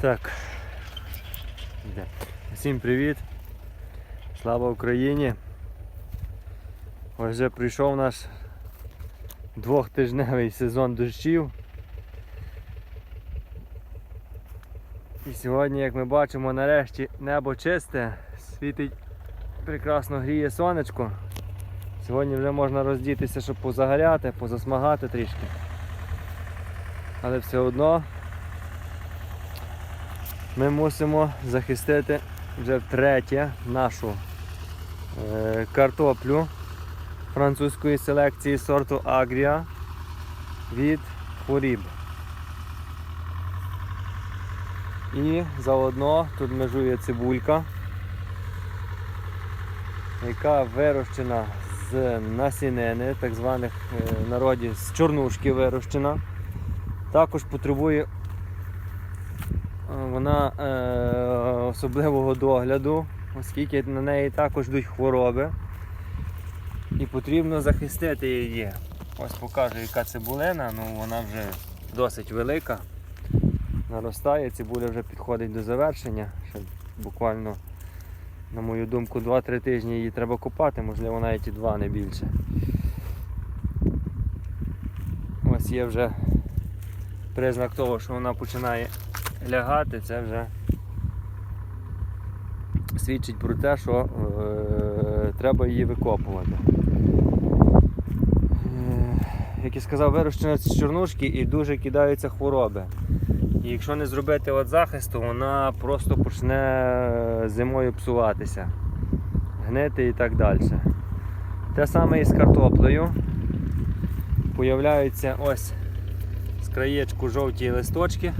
Так. Всім привіт. Слава Україні. Ось вже прийшов наш двохтижневий сезон дощів. І сьогодні, як ми бачимо, нарешті небо чисте, світить прекрасно гріє сонечко. Сьогодні вже можна роздітися, щоб позагоряти, позасмагати трішки. Але все одно ми мусимо захистити вже втретє нашу е, картоплю французької селекції сорту Агрія від хворіб. І заодно тут межує цибулька, яка вирощена з насінини, так званих е, в народі з чорнушки вирощена. Також потребує вона е, особливого догляду, оскільки на неї також йдуть хвороби. І потрібно захистити її. Ось покажу, яка цибулина, ну вона вже досить велика. Наростає, цибуля вже підходить до завершення. Ще буквально, на мою думку, 2-3 тижні її треба купати, можливо навіть і 2 не більше. Ось є вже признак того, що вона починає лягати, це вже свідчить про те, що е, треба її викопувати. Е, як я сказав, вирощена з чорнушки і дуже кидаються хвороби. І якщо не зробити от захисту, вона просто почне зимою псуватися, гнити і так далі. Те саме і з картоплею. Появляються ось з краєчку жовті листочки,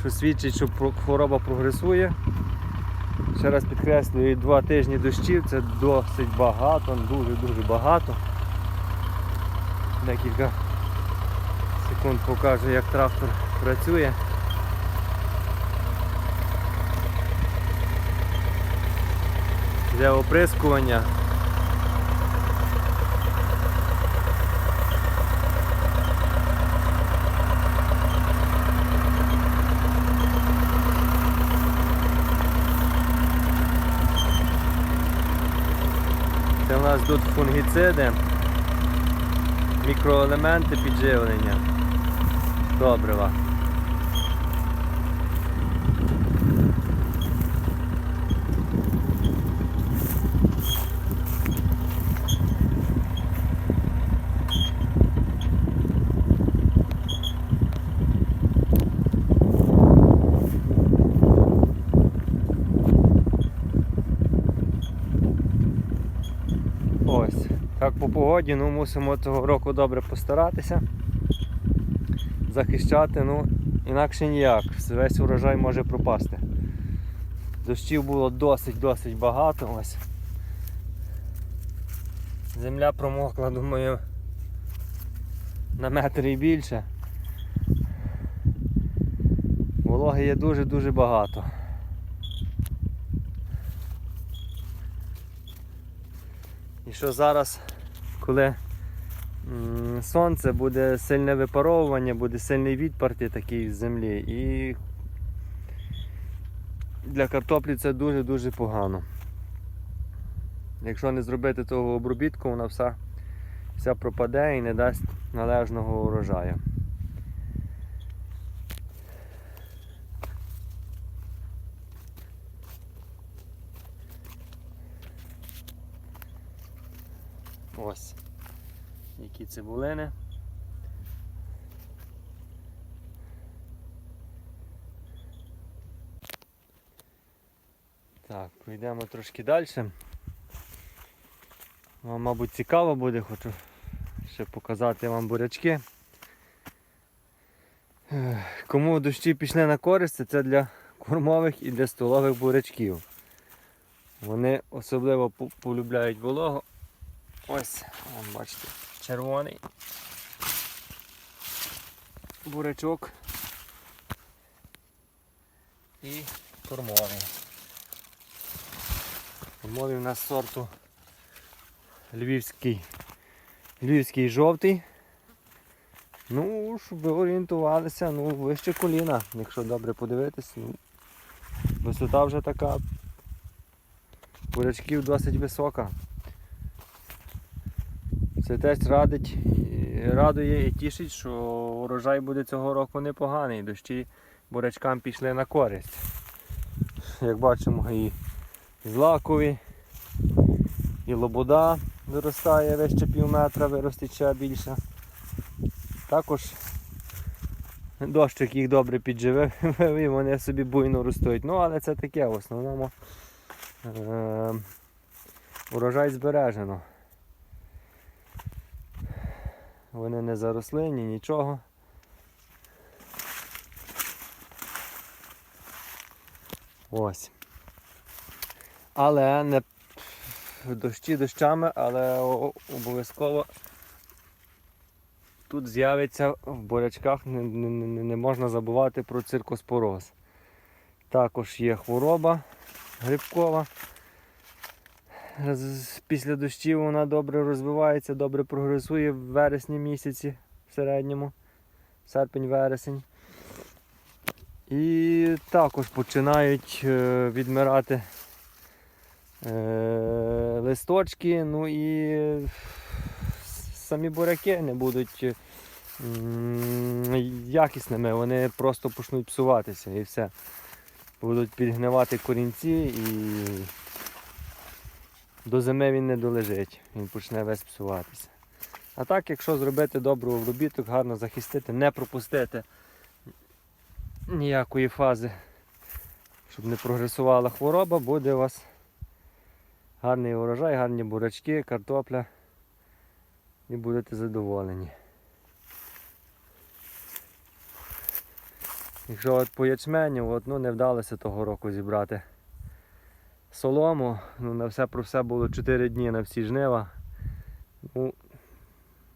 що свідчить, що хвороба прогресує. Ще раз підкреслюю, два тижні дощів це досить багато, дуже-дуже багато. Декілька секунд покажу, як трактор працює. Для оприскування. Нас тут фунгіциди, мікроелементи підживлення. Добрива. Ось. Так по погоді, ну мусимо цього року добре постаратися. Захищати, ну, інакше ніяк. Весь урожай може пропасти. Дощів було досить-досить багато. Ось. Земля промокла, думаю, на метр і більше. Вологи є дуже-дуже багато. І що зараз, коли сонце буде сильне випаровування, буде сильний відпарти такий з землі і для картоплі це дуже-дуже погано. Якщо не зробити того обробітку, вона вся, вся пропаде і не дасть належного урожаю. Ось. Які цибулини. Так, пройдемо трошки далі. Вам, мабуть, цікаво буде, хочу ще показати вам бурячки. Кому дощі пішли на користь, це для кормових і для столових бурячків. Вони особливо полюбляють вологу. Ось, вон, бачите, червоний бурячок і кормовий. Кормовий у нас сорту львівський, львівський жовтий Ну, щоб ви орієнтувалися, ну, вище коліна, якщо добре подивитись. Ну, висота вже така. Бурячків досить висока. Теж радить, радує і тішить, що урожай буде цього року непоганий. Дощі бурячкам пішли на користь. Як бачимо, і злакові, і лобода виростає вище пів метра, виростить ще більше. Також дощик їх добре підживив і вони собі буйно ростуть. Ну, але це таке в основному е- урожай збережено. Вони не заросли, ні нічого. Ось. Але не дощі дощами, але обов'язково тут з'явиться в бурячках, не, не, не, можна забувати про циркоспороз. Також є хвороба грибкова. Після дощів вона добре розвивається, добре прогресує в вересні місяці в середньому, серпень-вересень. І також починають е, відмирати е, листочки, ну і самі буряки не будуть е, якісними, вони просто почнуть псуватися і все. Будуть підгнивати корінці і до зими він не долежить, він почне весь псуватися. А так, якщо зробити добрий обробіток, гарно захистити, не пропустити ніякої фази, щоб не прогресувала хвороба, буде у вас гарний урожай, гарні бурачки, картопля і будете задоволені. Якщо от по ячменю, от, ну, не вдалося того року зібрати солому, ну, на все про все було 4 дні на всі жнива. Ну,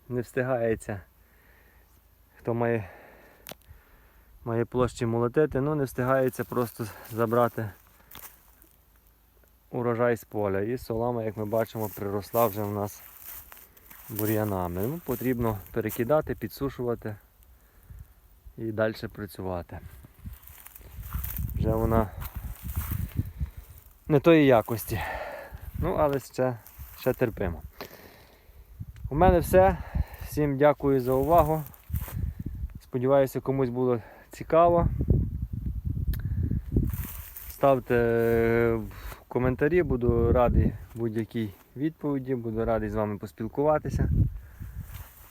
не встигається. Хто має, має площі молотити, ну не встигається просто забрати урожай з поля. І солома, як ми бачимо, приросла вже в нас бур'янами. Ну, потрібно перекидати, підсушувати і далі працювати. Вже вона не тої якості. Ну, але ще, ще терпимо. У мене все. Всім дякую за увагу. Сподіваюся, комусь було цікаво. Ставте коментарі, буду радий будь-якій відповіді, буду радий з вами поспілкуватися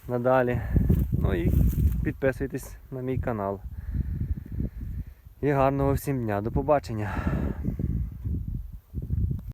надалі. Ну і підписуйтесь на мій канал. І гарного всім дня. До побачення.